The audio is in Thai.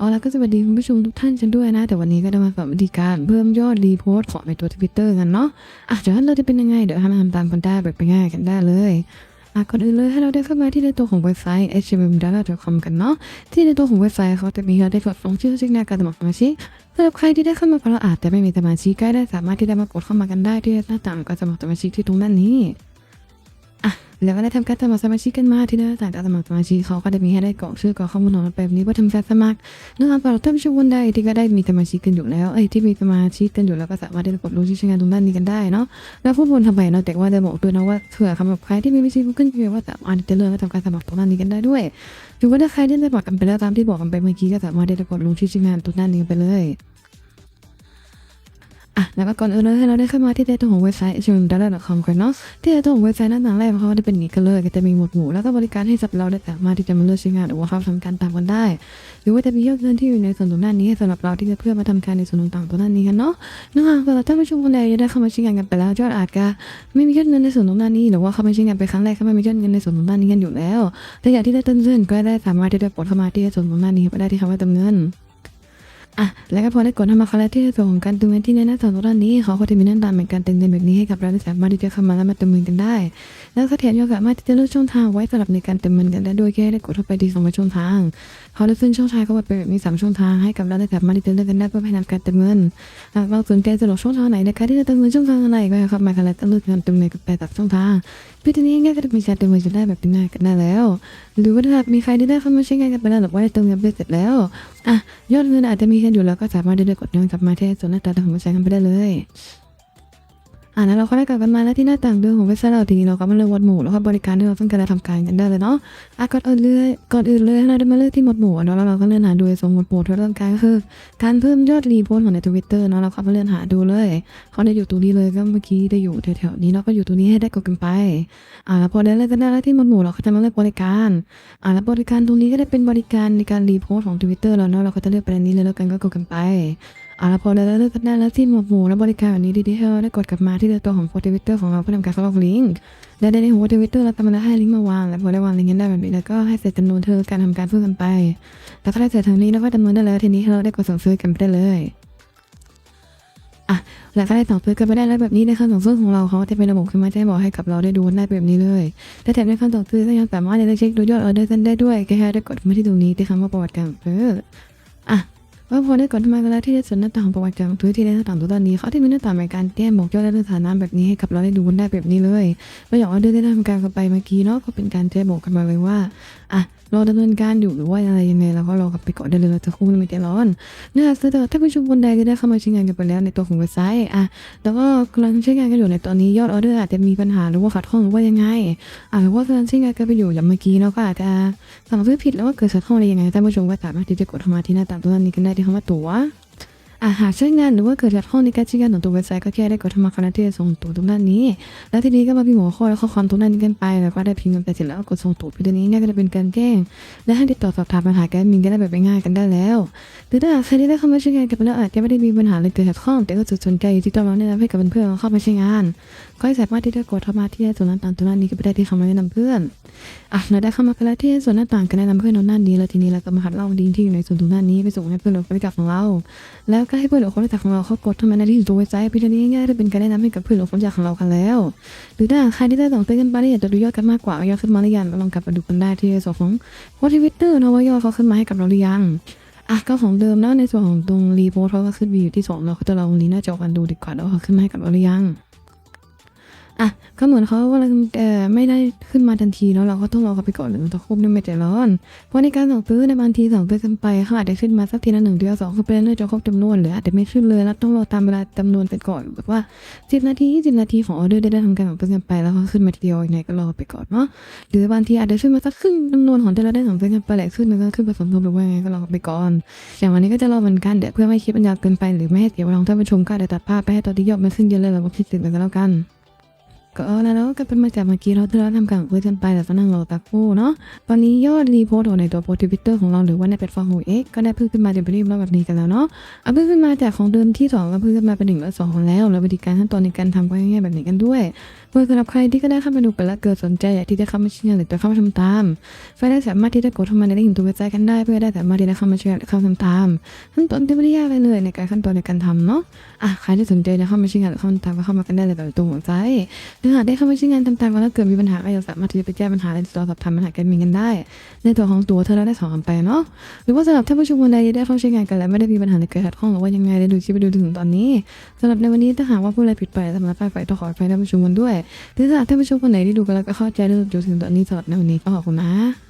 เอาละก็สวัสดีคุณผู้ชมทุกท่านกันด้วยนะ แต่วันนี้ก็จะมาสอนวิธีการเพิ่มยอดรีโพสต์ของในตัวทวิตเตอร์กันเนาะอะเดี๋ยวเราจะเป็นยังไงเดี๋ยวให้มาทำตามกันได้แบบไปง่ายกันได้เลยอะก่อนอื่นเลยให้เราได้เข้ามาที่ในตัวของเว็บไซต์ http://data.com กันเนาะที่ในตัวของเว็บไซต์เขาจะมีให้เราได้กดลงชื่อซึ่งหน้าการสมัครสมาชิกสำหรับใครที่ได้เข้ามาเพราะเราอาจจะไม่มีสมาชิกก็ได้สามารถที่จะมากดเข้ามากันได้ที่หน้าต่างการสมัครสมาชิกที่ตรงด้านนี้อ่ แล้วก็ได้ทำการสมัครสมาชิกกันมาที่หน้าต่างการสมัครสมาชิกเขาก็จะมีให้ได้กรอกชื่อกรอกข้อมูลของเราแบบนี้ว่าทำการสมัครนะครับสำหรับท่านผู้ชมคนใดที่ก็ได้มีสมาชิกกันอยู่แล้วเอ้ยที่มีสมาชิกกันอยู่แล้วก็สามารถที่จะกดลงชื่อใงานตรงด้านนี้กันได้เนาะแล้วผู้บนทำไปเนาะแต่ว่าจะบอกด้วยนะว่าเผื่อสำหรับใครที่มีบัญชีกูเกิลเพย์ว่าสามารถจะเลือกทำการสมัครตรงด้านนี้กันได้ด้วยหรือว่าถ้าใครที่ได้สมัครกันไปแล้วตามที่บอกกันไปเมื่อกี้ก็สามารถที่จะกดลงชื่อใงานตรงด้านนี้ไปเลย อะแล้วก็ก่อนอื่นเลยให้เราได้เข้ามาที่ในตัวของเว็บไซต์ h m d a t a c o m กันเนาะที่ในตัวของเว็บไซต์หน้าต่างแรกเขาจะเป็นอย่างนี้กันเลยก็จะมีหมวดหมู่แล้วก็บริการให้สำหรับเราได้สามารถที่จะมาเลือกใช้งานหรือว่าเข้าทำการตามกันได้ หรือว่าจะมียอดเงินที่อยู่ในส่วนตรงด้านนี้สำหรับเราที่จะเพื่อมาทำการในส่วนต่างๆตรงด้านนี้กันเนาะนะคะสำหรับท่านผู้ชมคนใดได้เข้ามาใช้งานกันไปแล้วยอดอาจจะไม่มียอดเงินในส่วนตรงด้านนี้หรือว่าเข้ามาใช้งานไปครั้งแรกก็ไม่มียอดเงินในส่วนตรงด้านนี้กันอยู่แล้ว แต่อย่างที่ได้ต้นเส้นก็ได้สามารถที่จะกดเข้ามาที่ส่วนตรงด้านนี้ไปได้ที่คำว่าเติมเงิน อะแล้วก็พอได้กดทำมาครั้งแรกที่จะส่งการติมเงินที่ในหน้าจอตรงด้านนี้เขาก็จะมีหน้าตาเหมือนการเติมเงินแบบนี้ให้กับเราได้สามารถที่จะเข้ามาแล้วมาเติมเงินกันได้ แล้วก็แถมยังสามารถที่จะเลือกช่องทางไว้สำหรับในการเติมเงินกันได้ด้วยแค่ได้กดเข้าไปที่สองช่องทางเขาได้ขึ้นช่องทางก็ว่าเป็นแบบมีสามช่องทางให้กับเราได้สามารถที่จะเลือกกันได้เพื่อให้นำการเติมเงินหากเราสนใจสะดวกช่องทางไหนในการที่จะเติมเงินช่องทางอะไรก็เข้ามากันแล้วก็เลือกการเติมเงินกับแต่ตัดช่องทางพี่ทีนี้ง่ายก็จะมีการเติมเงินจะได้แบบง่ายกันได้แล้ว หรือว่าถ้ามีใครที่ได้เข้ามาใช้งานกันไปแล้วหรือว่าได้เติมเงินไปเสร็จแล้วอะยอดเงินอาจจะมีกันอยู่แล้วก็สามารถได้เลือกกดย้อนกลับมาที่ส่วนหน้าตาของเว็บไซต์กันไปได้เลย อ่าแล้วเราก็ได้กลับกันมาแล้วที่หน้าต่างเดิมของเว็บไซต์เราทีนี้เราก็มาเลือกหมดหมู่แล้วก็บริการที่เราต้องการจะทำการกันได้เลยเนาะอะก่อนอื่นเลยก่อนอื่นเลยเราได้มาเลือกที่หมวดหมู่เนาะแล้วเราก็เลื่อนหาดูส่วนหมวดหมู่ที่เราต้องการก็คือ การเพิ่มยอดรีโพสต์ของในทวิตเตอร์เนาะเราก็มาเลื่อนหาดูเลยเขาได้อยู่ตรงนี้เลยก็เมื่อกี้ได้อยู่แถวๆนี้เนาะก็อยู่ตรงนี้ให้ได้กดกันไปอ่าแล้วพอได้เลือกกันได้แล้วที่หมวดหมู่เราก็จะมาเลือกบริการอ่าแล้วบริการตรงนี้ก็ได้เป็นบริการในการรีโพสต์ของทวิตเตอร์แล้วเนาะเราก็จะเลือกประเด็นนี้เลยแล้วกันก็กดกันไป อ่าแล้วพอเราเลือกกันได้แล้วที่หมวดหมู่และบริการแบบนี้ดีๆให้เราได้กดกลับมาที่ตัวของโฟล์ทวิตเตอร์ของเราเพื่อทำการเข้าลิงก์และได้ในหัวทวิตเตอร์เราทำมาให้ลิงก์มาวางแล้วพอได้วางลิงก์ได้แบบนี้แล้วก็ให้เสร็จจำนวนเธอการทำการเพิ่มกันไปแล้วก็ได้เสร็จทางนี้แล้วก็จำนวนได้แล้วทีนี้เราได้กดสั่งซื้อกันไปได้เลยอะแล้วก็ได้สั่งซื้อกันไปได้แล้วแบบนี้ในขั้นสั่งซื้อของเราเขาจะเป็นระบบขึ้นมาแจ้งบอกให้กับเราได้ดูได้แบบนี้เลยแต่แถมในขั้นสั่งซื้อก็ยังสามารถจะเช็คดูยอดออเดอร์ได้ด้วยแค่ได้กดมาที่ตรงนี้ที่คำว่าประวัติการซื้ออะ ว่าพอได้กดมาแล้วที่ได้สนหน้าต่างประวัติจากพื้นที่ได้หน้าต่างตัวตอนนี้เขาที่มีหน้าต่างในการแจ้งบอกยอดและสถานะแบบนี้ให้กับเราได้ดูกันได้แบบนี้เลยไม่อยากว่าเดือนได้ทำการกันไปเมื่อกี้เนาะก็เป็นการแจ้งบอกกันมาเลยว่าอะ เราดำเนินการอยู่หรือว่าอะไรยังไงเราก็รอกลับไปก่อนได้เลยเราจะคุ้มไม่ใจร้อนเนื้อหาเสนอถ้าผู้ชมคนใดก็ได้เข้ามาใช้งานกันไปแล้วในตัวของเว็บไซต์อะแล้วก็กำลังใช้งานกันอยู่ในตอนนี้ยอดออเดอร์อาจจะมีปัญหาหรือว่าขัดข้องหรือว่ายังไงอะหรือว่ากำลังใช้งานกันไปอยู่อย่างเมื่อกี้เนาะก็อาจจะสั่งซื้อผิดแล้วว่าเกิดขัดข้องอะไรยังไงท่านผู้ชมก็สามารถที่จะกดเข้ามาที่หน้าต่างตัวนี้กันได้ที่คำว่าตั๋ว อาหากใช้งานหรือว่าเกิดขัดข้องในการใช้งานของตัวเว็บไซต์ก็แค่ได้กดทำมคณะที่จะส่งตัวตรงด้นนี้ แล้วทีนี้ก็มาพิมพ์หัวข้อและข้อความตรงด้นกันไป แล้วก็ได้พิมพ์กันไปเสร็จแล้วกดส่งตัวไปตัวนี้ง่ายก็จะเป็นการแจ้ง และให้ติดต่อสอบถามปัญหาการมินกันได้แบบง่ายกันได้แล้ว หรือถ้าใครที่ได้เข้ามาใช้งานกันไปแล้วอาจจะไม่ได้มีปัญหาอะไรเกิดขัดข้องแต่ก็จุดสนใจที่ต้องมาแนะนำให้กับเพื่อนๆเข้ามาใช้งาน ก็สามารถที่จะกดเข้ามาที่ส่วนหน้าต่างตรงด้นนี้ก็ไปได้ที่คำแนะนำเพื่อนอะเราได้เข้ามากันแล้วที่ส่วนหน้าต่างกันแนะนำเพื่อนเราด้านนี้แล้วทีนี้เราก็มาคัดเล่าลิงที่อยู่ในส่วนตรงด้านนี้ไปส่งให้เพื่อนเรารู้จักของเราแล้วก็ให้เพื่อนหราคนรู้จักของเราเขากดทำไมาในที่ตัวเว็บไซต์เพื่อที่ง่ายๆจะเป็นการแนะนำให้กับเพื่อนหราคนรู้จักของเรากันแล้ว หรือถ้าใครที่ได้ส่งเต้นกันไปได้อยากจะดูยอดกันมากกว่ายอดขึ้นมาหรือยังลองกลับไปดูกันได้ที่ส่วนของวอทวิตเตอร์นะว่ายอดเขาขึ้นมาให้กับเราหรือยังอะก็ของเดิมนะในส่วนของตรงรีโพสเขาก็ขึ้นวิวที่สองเราก็จะลองนี้หน้าจอกันดูดีกว่าแล้วเขาขึ้นมาให้กับเราหรือยัง อะก็เหมือนเขาว่าเออไม่ได้ขึ้นมาทันทีแล้วเราก็ต้องรอเขาไปก่อนหรือตะคุบเนี่ยไม่ใจร้อน เพราะในการสั่งซื้อในบางทีสั่งซื้อกันไปเขาอาจจะขึ้นมาสักทีละหนึ่งเดียวสองคือเป็นเนื่องจากครบจำนวนหรืออาจจะไม่ขึ้นเลยแล้วต้องรอตามเวลาจำนวนไปก่อนแบบว่าสิบนาทียี่สิบนาทีของออเดอร์ได้ได้ทำการสั่งซื้อกันไปแล้วเขาขึ้นมาทีเดียวยังไงก็รอไปก่อนเนาะหรือบางทีอาจจะขึ้นมาสักครึ่งจำนวนของที่เราได้สั่งซื้อกันไปแหละขึ้นมันก็ขึ้นผสมทบหรือว่ายังไงก็รอไปก่อน อย่างวันนี้ก็จะรอเหมือนกันเดี๋ยวเพื่อไม่ให้คลิปมันยาวเกินไปหรือไม่ให้เสียเวลาท่านผู้ชมก็อาจจะตัดภาพไปให้ตอนที่ยอดมันขึ้นเยอะเลยเราก็คิดถึงกันแล้วกัน ก็แล้วก็เป็นมาจากเมื่อกี้เราที่เราทำการคุยกันไปแต่ตอนนั้นเราตะโก้เนาะตอนนี้ยอดรีโพสต์ในตัวโพสต์ทวิตเตอร์ของเราหรือว่าในแพลตฟอร์มของเอ็กก็ได้เพิ่มขึ้นมาเป็นรีบร้อยแบบนี้กันแล้วเนาะเอาเพิ่มขึ้นมาจากของเดิมที่สองก็เพิ่มขึ้นมาเป็นหนึ่งและสองแล้วแล้ววิธีการขั้นตอนในการทำก็ง่ายๆแบบนี้กันด้วยเพื่อสำหรับใครที่ก็ได้เข้าไปดูไปแล้วเกิดสนใจอยากที่จะเข้ามาเชียร์หรือจะเข้ามาทำตามไฟได้สามารถที่จะกดเข้ามาในลิงก์ตัวเว็บไซต์กันได้เพื่อได้สามารถที่จะเข้ามาเชียเข้าทำตามขั้นตอนที่ไม่ได้ยากเลยเลยในการขั้นตอนในการทำเนาะอะใครที่สนใจจะเข้ามาเชียร์หรือเข้ามาทำก็เข้ามากันได้เลยแบบตรงหัวใจเนื้อหากได้เข้ามาเชียร์งานทำตามแล้วเกิดมีปัญหาก็ยังสามารถที่จะไปแก้ปัญหาในตัวสอบถามปัญหาการมีกันได้ ในตัวของตัวเธอเราได้สองคำไปเนาะหรือว่าสำหรับท่านผู้ชมคนใดที่ได้เข้าใช้งานกันแล้วไม่ได้มีปัญหาในเกิดขัดข้องหรือว่ายังไงได้ดูคลิปไปดูถึงตอนนี้สำหรับในวันนี้ถ้าหากว่าผู้ใดผิดไปสำหรับฝ่ายฝ่ายต้องขออภัยท่านผู้ชมคนด้วยหรือถ้าหากท่านผู้ชมคนไหนที่ดูกันแล้วก็เข้าใจได้ดูถึงตอนนี้สำหรับในวันนี้ก็ขอบคุณนะ